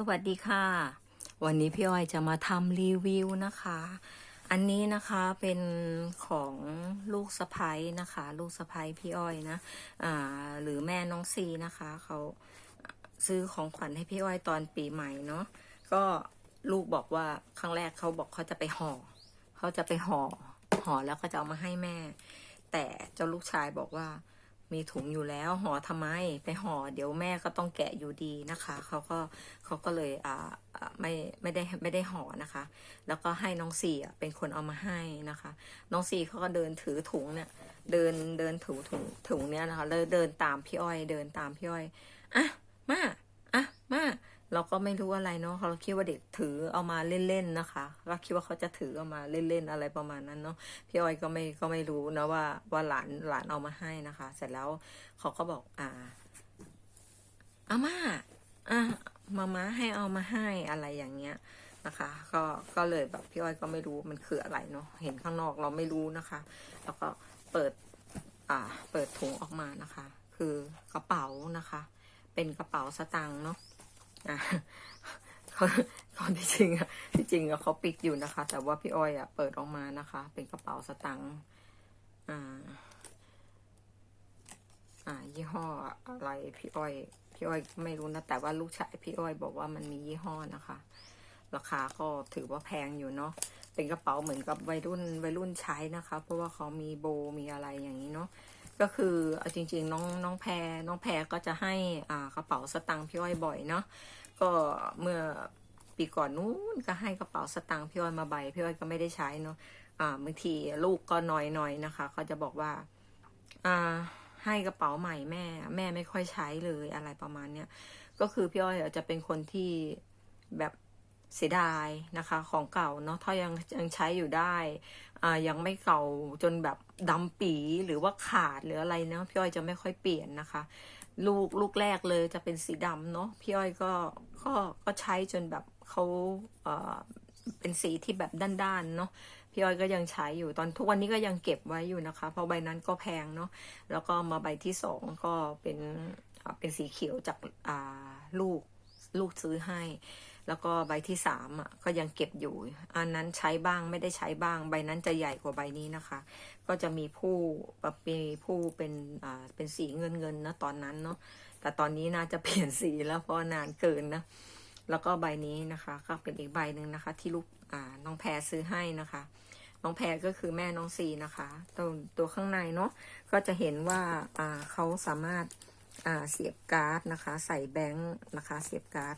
สวัสดีค่ะ วันนี้พี่อ้อยจะมาทำรีวิวนะคะ อันนี้นะคะเป็นของลูกสะพ้ยนะคะ ลูกสะพ้ยพี่อ้อยนะอ่าหรือแม่น้องซีนะคะเขาซื้อของขวัญให้พี่อ้อยตอนปีใหม่เนาะก็ลูกบอกว่าครั้งแรกเขาบอกเขาจะไปห่อเขาจะไปห่อห่อแล้วก็จะเอามาให้แม่ แต่เจ้าลูกชายบอกว่า มีถุงอยู่แล้วห่อทำไมไปห่อเดี๋ยวแม่ก็ต้องแกะอยู่ดีนะคะเขาก็เขาก็เลยอ่าไม่ไม่ได้ไม่ได้ห่อนะคะ แล้วก็ให้น้องสี่เป็นคนเอามาให้นะคะ น้องสี่เขาก็เดินถือถุงเนี่ยเดินเดินถือถุงถุงเนี้ยนะคะแล้วเดินตามพี่อ้อย เดินตามพี่อ้อยอะมาอะมา เราก็ไม่รู้อะไรเนาะเราคิดว่าเด็กถือเอามาเล่นๆนะคะก็คิดว่าเขาจะถือเอามาเล่นๆอะไรประมาณนั้นเนาะพี่อ้อยก็ไม่ก็ไม่รู้นะว่าว่าหลานหลานเอามาให้นะคะ เสร็จแล้วเขาก็บอกอ่าอาม่าอะมาม่าให้เอามาให้อะไรอย่างเงี้ยนะคะ ก็ก็เลยแบบพี่อ้อยก็ไม่รู้มันคืออะไรเนาะเห็นข้างนอกเราไม่รู้นะคะ แล้วก็เปิดอ่าเปิดถุงออกมานะคะ คือกระเป๋านะคะ เป็นกระเป๋าสตางค์เนาะ อะเขาเขาที่จริงอะที่จริงอะเขาปิดอยู่นะคะ แต่ว่าพี่อ้อยอะเปิดออกมานะคะ เป็นกระเป๋าสตังค์อ่า อ่า ยี่ห้ออะไรพี่อ้อย พี่อ้อยไม่รู้นะ แต่ว่าลูกชายพี่อ้อยบอกว่ามันมียี่ห้อนะคะ ราคาก็ถือว่าแพงอยู่เนาะเป็นกระเป๋าเหมือนกับวัยรุ่นวัยรุ่นใช้นะคะ เพราะว่าเขามีโบมีอะไรอย่างนี้เนาะ ก็คือเอาจริง ๆ น้องน้องแพรน้องแพรก็จะให้อ่ากระเป๋าสตังค์พี่อ้อยบ่อยเนาะก็เมื่อปีก่อนนู้นก็ให้กระเป๋าสตางค์พี่อ้อยมาใบพี่อ้อยก็ไม่ได้ใช้เนาะอ่าบางทีลูกก็น้อยๆนนะคะเขาจะบอกว่าอ่าให้กระเป๋าใหม่แม่ แม่ไม่ค่อยใช้เลยอะไรประมาณเนี้ยก็คือพี่อ้อยจะเป็นคนที่แบบ เสียดายนะคะ ของเก่าเนาะถ้ายังยังใช้อยู่ได้อ่ายังไม่เก่าจนแบบดำปีหรือว่าขาดหรืออะไรเนาะพี่อ้อยจะไม่ค่อยเปลี่ยนนะคะ ลูกลูกแรกเลยจะเป็นสีดำเนาะพี่อ้อยก็ก็ก็ใช้จนแบบเขาเอ่อเป็นสีที่แบบด้านๆเนาะพี่อ้อยก็ยังใช้อยู่ตอนทุกวันนี้ก็ยังเก็บไว้อยู่นะคะ เพราะใบนั้นก็แพงเนาะแล้วก็มาใบที่สองก็เป็นเป็นสีเขียวจากอ่าลูกลูกซื้อให้ แล้วก็ใบที่สามอะก็ยังเก็บอยู่ อันนั้นใช้บ้างไม่ได้ใช้บ้าง ใบนั้นจะใหญ่กว่าใบนี้นะคะ ก็จะมีผู้มีผู้เป็นอ่าเป็นสีเงินเงินนะตอนนั้นเนาะแต่ตอนนี้น่าจะเปลี่ยนสีแล้วเพราะนานเกินนะแล้วก็ใบนี้นะคะ ก็เป็นอีกใบหนึ่งนะคะ ที่ลูกอ่าน้องแพรซื้อให้นะคะ น้องแพรก็คือแม่น้องซีนะคะตัวตัวข้างในเนาะก็จะเห็นว่าอ่าเขาสามารถอ่าเสียบการ์ดนะคะ ใส่แบงค์นะคะ เสียบการ์ด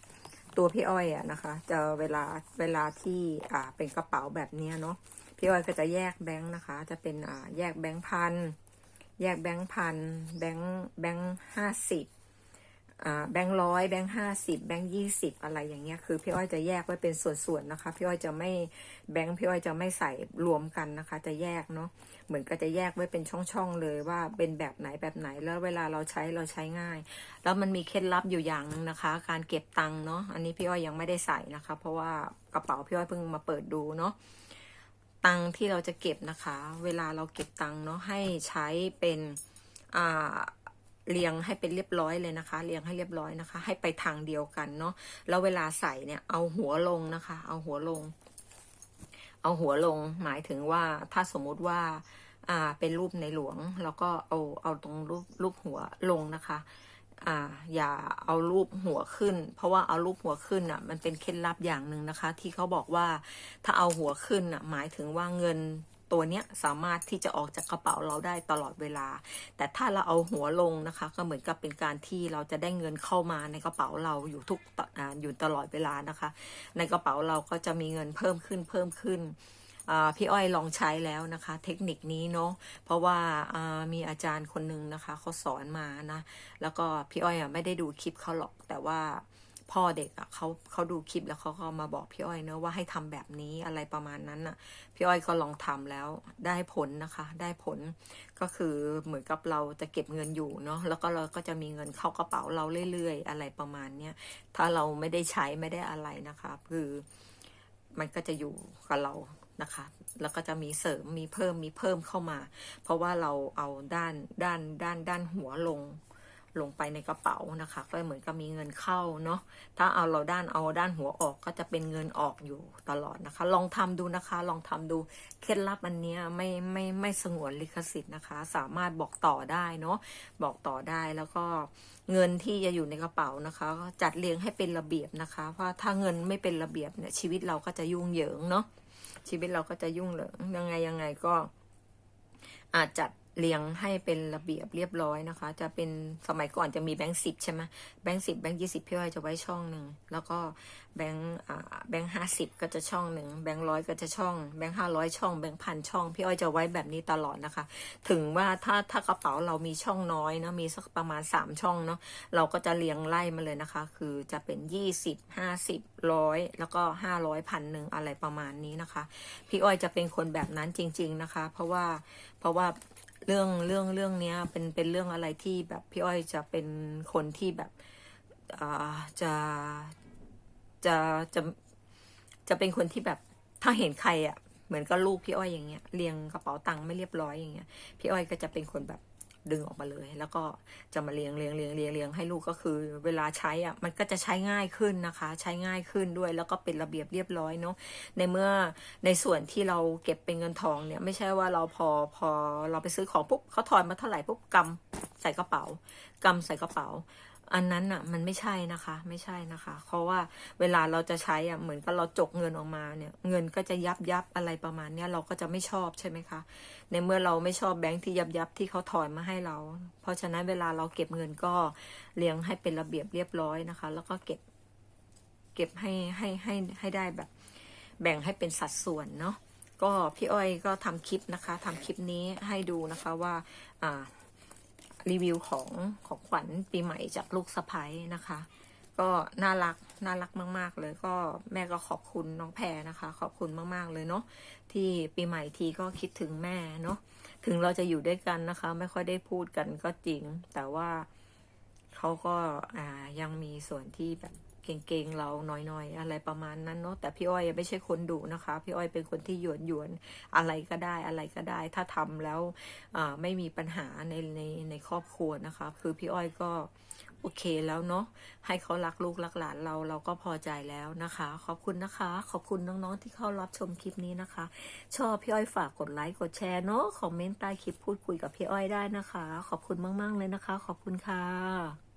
ตัวพี่อ้อยอะนะคะจะเวลาเวลาที่อ่าเป็นกระเป๋าแบบเนี้ยเนาะพี่อ้อยก็จะแยกแบงค์นะคะ จะเป็นอ่าแยกแบงค์พันแยกแบงค์พันแบงค์แบงค์ห้าสิบ แบงค์ร้อยแบงค์ห้าสิบแบงค์ยี่สิบอะไรอย่างเงี้ยคือพี่อ้อยจะแยกไว้เป็นส่วนๆนะคะ พี่อ้อยจะไม่แบงค์พี่อ้อยจะไม่ใส่รวมกันนะคะ จะแยกเนาะเหมือนก็จะแยกไว้เป็นช่องๆเลยว่าเป็นแบบไหนแบบไหนแล้วเวลาเราใช้เราใช้ง่าย แล้วมันมีเคล็ดลับอยู่อย่างนึงนะคะ การเก็บตังค์เนาะอันนี้พี่อ้อยยังไม่ได้ใส่นะคะ เพราะว่ากระเป๋าพี่อ้อยเพิ่งมาเปิดดูเนาะตังค์ที่เราจะเก็บนะคะ เวลาเราเก็บตังค์เนาะให้ใช้เป็นอ่า เรียงให้เป็นเรียบร้อยเลยนะคะ เรียงให้เรียบร้อยนะคะ ให้ไปทางเดียวกันเนาะแล้วเวลาใส่เนี่ยเอาหัวลงนะคะ เอาหัวลง เอาหัวลงหมายถึงว่าถ้าสมมุติว่าอ่าเป็นรูปในหลวง แล้วก็เอาเอาตรงรูปรูปหัวลงนะคะอ่าอย่าเอารูปหัวขึ้น เพราะว่าเอารูปหัวขึ้นอะมันเป็นเคล็ดลับอย่างหนึ่งนะคะ ที่เขาบอกว่าถ้าเอาหัวขึ้นอะหมายถึงว่าเงิน ตัวเนี้ยสามารถที่จะออกจากกระเป๋าเราได้ตลอดเวลา แต่ถ้าเราเอาหัวลงนะคะ ก็เหมือนกับเป็นการที่เราจะได้เงินเข้ามาในกระเป๋าเราอยู่ทุกอ่าอยู่ตลอดเวลานะคะ ในกระเป๋าเราก็จะมีเงินเพิ่มขึ้นเพิ่มขึ้นพี่อ้อยลองใช้แล้วนะคะ เทคนิคนี้เนาะเพราะว่ามีอาจารย์คนหนึ่งนะคะเขาสอนมานะ แล้วก็พี่อ้อยไม่ได้ดูคลิปเขาหรอกแต่ว่า พ่อเด็กอะเขาเขาดูคลิปแล้วเขาก็มาบอกพี่อ้อยเนอะว่าให้ทำแบบนี้อะไรประมาณนั้นน่ะ พี่อ้อยก็ลองทำแล้วได้ผลนะคะ ได้ผลก็คือเหมือนกับเราจะเก็บเงินอยู่เนาะแล้วก็เราก็จะมีเงินเข้ากระเป๋าเราเรื่อยๆ อะไรประมาณเนี้ยถ้าเราไม่ได้ใช้ไม่ได้อะไรนะคะ คือมันก็จะอยู่กับเรานะคะ แล้วก็จะมีเสริมมีเพิ่มมีเพิ่มเข้ามา เพราะว่าเราเอาด้านด้านด้านด้านหัวลง ลงไปในกระเป๋านะคะ ก็เหมือนกับมีเงินเข้าเนาะถ้าเอาเราด้านเอาด้านหัวออกก็จะเป็นเงินออกอยู่ตลอดนะคะ ลองทำดูนะคะ ลองทำดูเคล็ดลับอันนี้ไม่ไม่ไม่สงวนลิขสิทธิ์นะคะ สามารถบอกต่อได้เนาะบอกต่อได้แล้วก็เงินที่จะอยู่ในกระเป๋านะคะ จัดเรียงให้เป็นระเบียบนะคะเพราะถ้าเงินไม่เป็นระเบียบเนี่ยชีวิตเราก็จะยุ่งเหยิงเนาะชีวิตเราก็จะยุ่งเหยิงยังไงยังไงก็อาจจัด เรียงให้เป็นระเบียบเรียบร้อยนะคะ จะเป็นสมัยก่อนจะมีแบงค์สิบใช่ไหมแบงค์สิบแบงค์ยี่สิบพี่อ้อยจะไว้ช่องหนึ่งแล้วก็แบงค์แบงค์ห้าสิบก็จะช่องหนึ่งแบงค์ร้อยก็จะช่องแบงค์ห้าร้อยช่องแบงค์พันช่องพี่อ้อยจะไว้แบบนี้ตลอดนะคะ ถึงว่าถ้าถ้ากระเป๋าเรามีช่องน้อยนะมีสักประมาณสามช่องเนาะเราก็จะเรียงไล่มาเลยนะคะ คือจะเป็นยี่สิบห้าสิบร้อยแล้วก็ห้าร้อยพันหนึ่งอะไรประมาณนี้นะคะ พี่อ้อยจะเป็นคนแบบนั้นจริง ๆนะคะ เพราะว่าเพราะว่า เรื่องเรื่องเรื่องเนี้ยเป็นเป็นเรื่องอะไรที่แบบพี่อ้อยจะเป็นคนที่แบบอ่าจะจะจะจะเป็นคนที่แบบถ้าเห็นใครอะเหมือนก็ลูกพี่อ้อยอย่างเงี้ยเรียงกระเป๋าตังค์ไม่เรียบร้อยอย่างเงี้ยพี่อ้อยก็จะเป็นคนแบบ ดึงออกมาเลย แล้วก็จะมาเลียงเลียงเลียงเลียงเลียงให้ลูกก็คือ เวลาใช้อะมันก็จะใช้ง่ายขึ้นนะคะ ใช้ง่ายขึ้นด้วย แล้วก็เป็นระเบียบเรียบร้อยเนาะในเมื่อในส่วนที่เราเก็บเป็นเงินทองเนี่ยไม่ใช่ว่าเราพอพอเราไปซื้อของปุ๊บเขาถอนมาเท่าไหร่ปุ๊บกำใส่กระเป๋ากำใส่กระเป๋า อันนั้นอะ มันไม่ใช่นะคะ ไม่ใช่นะคะ เพราะว่าเวลาเราจะใช้อะเหมือนกับเราจกเงินออกมาเนี่ย เงินก็จะยับยับอะไรประมาณเนี้ยเราก็จะไม่ชอบใช่ไหมคะ ในเมื่อเราไม่ชอบแบงค์ที่ยับยับที่เขาถอนมาให้เรา เพราะฉะนั้นเวลาเราเก็บเงินก็เรียงให้เป็นระเบียบเรียบร้อยนะคะ แล้วก็เก็บ เก็บให้ให้ให้ให้ได้แบบ แบ่งให้เป็นสัดส่วนเนาะก็พี่อ้อยก็ทำคลิปนะคะทำคลิปนี้ให้ดูนะคะว่า อ่า รีวิวของของขวัญปีใหม่จากลูกสะพ้ยนะคะ ก็น่ารักน่ารักมาก ๆ เลยก็แม่ก็ขอบคุณน้องแพรนะคะ ขอบคุณมากๆเลยเนาะที่ปีใหม่ทีก็คิดถึงแม่เนาะถึงเราจะอยู่ด้วยกันนะคะ ไม่ค่อยได้พูดกันก็จริง แต่ว่าเขาก็อ่ายังมีส่วนที่แบบ เก่งๆเราหน่อยๆ อะไรประมาณนั้นเนาะแต่พี่อ้อยไม่ใช่คนดุนะคะ พี่อ้อยเป็นคนที่หยวนหยวนอะไรก็ได้อะไรก็ได้ ถ้าทำแล้วไม่มีปัญหาในในในครอบครัวนะคะ คือพี่อ้อยก็โอเคแล้วเนาะให้เขารักลูกรักหลานเราเราก็พอใจแล้วนะคะ ขอบคุณนะคะ ขอบคุณน้องๆที่เข้ารับชมคลิปนี้นะคะ ชอบพี่อ้อยฝากกดไลค์กดแชร์เนาะคอมเมนต์ใต้คลิปพูดคุยกับพี่อ้อยได้นะคะ ขอบคุณมากๆเลยนะคะ ขอบคุณค่ะ